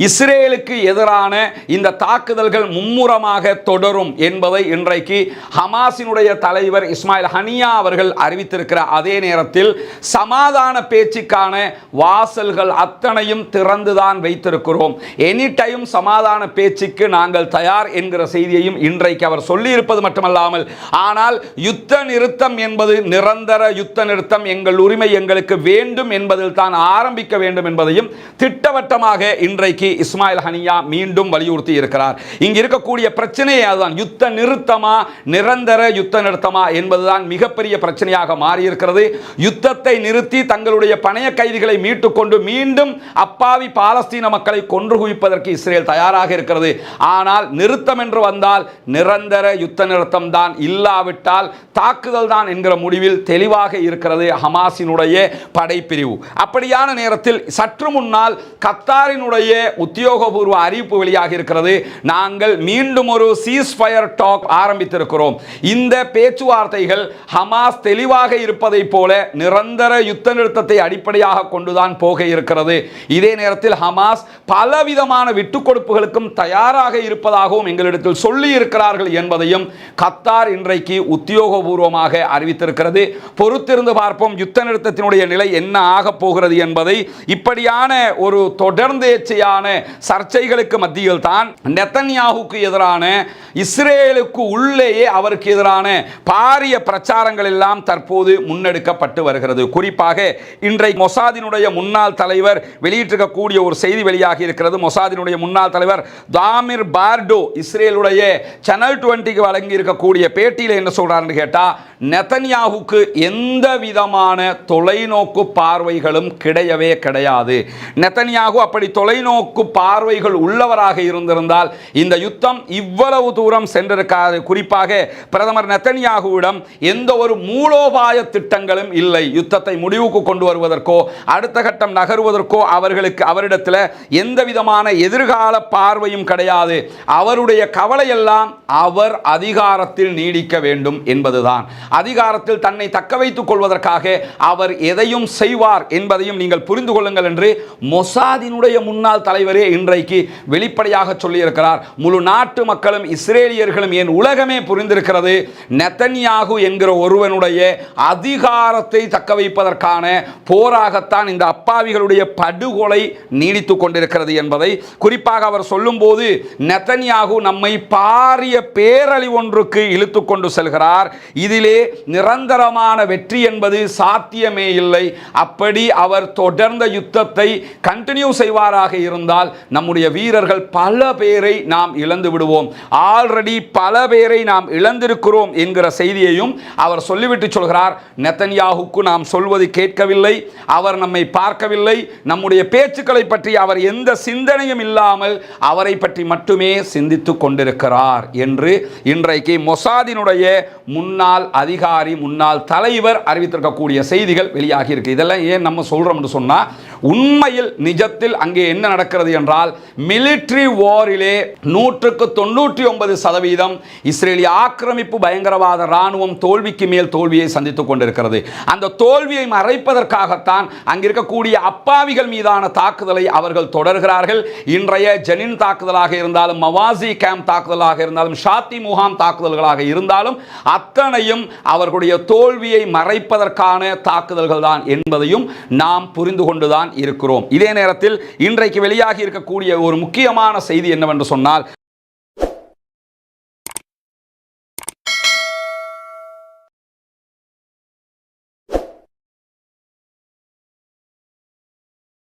இஸ்ரேலுக்கு எதிரான இந்த தாக்குதல்கள் மும்முரமாக தொடரும் என்பதை இன்றைக்கு ஹமாஸினுடைய தலைவர் இஸ்மாயில் ஹனியா அவர்கள் அறிவித்திருக்கிற அதே நேரத்தில் சமாதான பேச்சுக்கான வாசல்கள் அத்தனையும் திறந்துதான் வைத்திருக்கிறோம். எனி டைம் சமாதான பேச்சுக்கு நாங்கள் தயார் என்கிற செய்தியையும் இன்றைக்கு அவர் சொல்லியிருப்பது மட்டுமல்லாமல் ஆனால் யுத்த நிறுத்தம் என்பது நிரந்தர யுத்த நிறுத்தம் எங்கள் உரிமை எங்களுக்கு வேண்டும் என்பதில் தான் ஆரம்பிக்க வேண்டும் என்பதையும் திட்டவட்டமாக இன்றைக்கு இஸ்மாயில் ஹனியா மீண்டும் வலியுறுத்தி இருக்கிறார். இங்கு இருக்கக்கூடிய பிரச்சனையே அதுதான். யுத்த நிறுத்தமா நிரந்தர யுத்த நிறுத்தமா என்பதுதான் மிகப்பெரிய பிரச்சனையாக மாறியிருக்கிறது. யுத்தத்தை நிறுத்தி தங்களுடைய பணைய கைதிகளை மீட்டுக்கொண்டு மீண்டும் அப்பாவி பாலஸ்தீன மக்களை கொன்று குவிப்பதற்கு இஸ்ரேல் தயாராக இருக்கிறது. ஆனால் நிறுத்தம் என்று வந்தால் நிரந்தர யுத்த நிறுத்தம் தான் இல்லாவிட்டால் தாக்குதல் தான் என்கிற முடிவில் தெளிவாக இருக்கிறது ஹமாஸினுடைய படைப்பிரிவு. அப்படியான நேரத்தில் சற்று முன்னால் கத்தாரினுடைய உத்தியோகபூர்வ அறிவிப்பு வெளியாக இருக்கிறது. நாங்கள் மீண்டும் ஒரு சீஸ் ஃபயர் டாக் ஆரம்பித்திருக்கிறோம். இந்த பேச்சுவார்த்தைகள் ஹமாஸ் தெளிவாக இருப்பதைப் போல நிரந்தர யுத்த நிறுத்தத்தை அடிப்படையாக கொண்டுதான் போக இருக்கிறது. இதே நேரத்தில் ஹமாஸ் பலவிதமான விட்டுக் கொடுப்புகளுக்கும் தயாராக இருப்பதாகவும் எங்களிடத்தில் சொல்லி இருக்கிறார்கள் என்பதையும் கத்தார் இன்றைக்கு உத்தியோகபூர்வமாக அறிவித்திருக்கிறது. பொறுத்திருந்து பார்ப்போம் யுத்த நிறுத்தத்தினுடைய நிலை என்ன ஆகப் போகிறது என்பதை. இப்படியான ஒரு தொடர்ந்தேச்சையான சர்ச்சைகளுக்கு மத்தியில் தான் நெத்தன்யாவுக்கு எதிரான இஸ்ரேலுக்கு உள்ளேயே அவருக்கு எதிரான பாரிய பிரச்சாரங்கள் எல்லாம் தற்போது முன்னெடுக்கப்பட்டு வருகிறது. குறிப்பாக இன்றைக்கு மொசாதினுடைய முன்னாள் தலைவர் வெளியிட்டிருக்கக்கூடிய ஒரு செய்தி வெளியாகி இருக்கிறது. மொசாதினுடைய முன்னாள் தலைவர் தாமிர் பார்டோ இஸ்ரேலுடைய சேனல் டுவெண்ட்டிக்கு வழங்கி இருக்கக்கூடிய பேட்டியில் என்ன சொல்றாருன்னு கேட்டால் நெத்தன்யாவுக்கு எந்த விதமான தொலைநோக்கு பார்வைகளும் கிடையவே கிடையாது. நெத்தன்யாகு அப்படி தொலைநோக்கு பார்வைகள் உள்ளவராக இருந்திருந்தால் இந்த யுத்தம் இவ்வளவு தூரம் சென்றிருக்காது. குறிப்பாக பிரதமர் நெத்தனியாகுவிடம் எந்த ஒரு மூலோபாய திட்டங்களும் இல்லை. யுத்தத்தை முடிவுக்கு கொண்டு வருவதற்கோ அடுத்த கட்டம் நகருவதற்கோ அவர்களுக்கு அவரிடத்தில் எந்த விதமான எதிர்கால பார்வையும் கிடையாது. அவருடைய கவலையெல்லாம் அவர் அதிகாரத்தில் நீடிக்க வேண்டும் என்பதுதான். அதிகாரத்தில் தன்னை தக்க வைத்துக் கொள்வதற்காக அவர் எதையும் செய்வார் என்பதையும் நீங்கள் புரிந்து கொள்ளுங்கள் என்று மொசாதினுடைய முன்னாள் தலைவர் தலைவரே இன்றைக்கு வெளிப்படையாக சொல்லியிருக்கிறார். முழு நாட்டு மக்களும் இஸ்ரேலியர்களும் என் உலகமே புரிந்திருக்கிறது. நெத்தன்யாகு என்கிற ஒருவனுடைய அதிகாரத்தை தக்க வைப்பதற்கான போராகத்தான் இந்த அப்பாவிகளுடைய படுகொலை நீடித்துக் கொண்டிருக்கிறது என்பதை குறிப்பாக அவர் சொல்லும்போது நெத்தன்யாகு நம்மை பாரிய பேரழிவு ஒன்றுக்கு இழுத்து கொண்டு செல்கிறார். இதிலே நிரந்தரமான வெற்றி என்பது சாத்தியமே இல்லை. அப்படி அவர் தொடர்ந்த யுத்தத்தை கண்டினியூ செய்வாராக இருந்தால் நம்முடைய வீரர்கள் பல பேரை நாம் இழந்து விடுவோம். ஆல்ரெடி பல பேரை நாம் இழந்திருக்கிறோம் என்கிற செய்தியையும் அவர் சொல்லிவிட்டு சொல்கிறார். நெத்தன்யாகுக்கு நாம் சொல்வது கேட்கவில்லை அவர் நம்மை பார்க்கவில்லை. நம்முடைய பேச்சுக்களை பற்றி அவர் எந்த சிந்தனையும் இல்லாமல் அவரை பற்றி மட்டுமே சிந்தித்துக் கொண்டிருக்கிறார் என்று இன்றைக்கு மொசாதினுடைய முன்னாள் அதிகாரி முன்னாள் தலைவர் அறிவித்திருக்கக்கூடிய செய்திகள் வெளியாகி இருக்கு. இதெல்லாம் ஏன் நம்ம சொல்றோம்னு சொன்னா உண்மையில் நிஜத்தில் அங்கே என்ன நடக்கிறது என்றால் மிலிட்ரி வாரிலே நூற்றுக்கு தொண்ணூற்றி ஒன்பது சதவீதம் இஸ்ரேலிய ஆக்கிரமிப்பு பயங்கரவாத ராணுவம் தோல்விக்கு மேல் தோல்வியை சந்தித்துக் கொண்டிருக்கிறது. அந்த தோல்வியை மறைப்பதற்காகத்தான் அங்கிருக்கக்கூடிய அப்பாவிகள் மீதான தாக்குதலை அவர்கள் தொடர்கிறார்கள். இன்றைய ஜெனின் தாக்குதலாக இருந்தாலும் மவாசி கேம்ப் தாக்குதலாக இருந்தாலும் ஷாத்தி முகாம் தாக்குதல்களாக இருந்தாலும் அத்தனையும் அவர்களுடைய தோல்வியை மறைப்பதற்கான தாக்குதல்கள் தான் என்பதையும் நாம் புரிந்து கொண்டுதான் இருக்கிறோம். இதே நேரத்தில் இன்றைக்கு வெளியாகி இருக்கக்கூடிய ஒரு முக்கியமான செய்தி என்னவென்று சொன்னால்